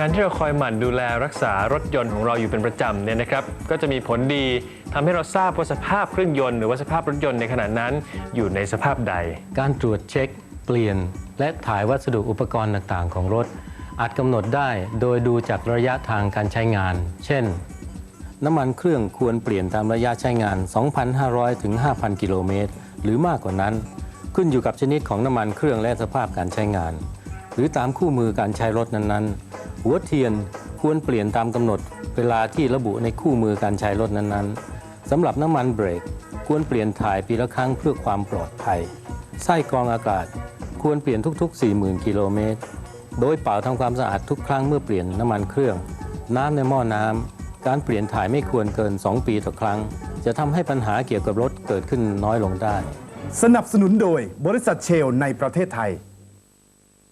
การที่เราคอยหมั่นดูแลรักษารถยนต์ของเราอยู่เป็นประจำเนี่ยนะครับ ก็จะมีผลดีทำให้เราทราบว่าสภาพเครื่องยนต์หรือว่าสภาพรถยนต์ในขณะนั้น อยู่ในสภาพใด การตรวจเช็คเปลี่ยน และถ่ายวัสดุอุปกรณ์ต่างๆ ของรถ อาจกำหนดได้โดยดูจากระยะทางการใช้งาน เช่น น้ำมันเครื่องควรเปลี่ยนตามระยะใช้งาน 2,500 ถึง 5,000 กิโลเมตร หรือมากกว่านั้น ขึ้นอยู่กับชนิดของน้ำมันเครื่องและสภาพการใช้งาน หรือตามคู่มือการใช้รถนั้นๆ หัวเทียนควรเปลี่ยนตามกำหนดเวลาที่ระบุในคู่มือการใช้รถนั้นๆสำหรับน้ำมันเบรกควรเปลี่ยนถ่ายปีละครั้งเพื่อความปลอดภัย ไส้กรองอากาศควรเปลี่ยนทุก ๆ 40,000 กิโลเมตร โดยเป่าทำความสะอาดทุกครั้งเมื่อเปลี่ยนน้ำมันเครื่อง น้ำในหม้อน้ำการเปลี่ยนถ่ายไม่ควรเกิน 2 ปีต่อครั้ง จะทำให้ปัญหาเกี่ยวกับรถเกิดขึ้นน้อยลงได้ สนับสนุนโดยบริษัทเชลในประเทศไทย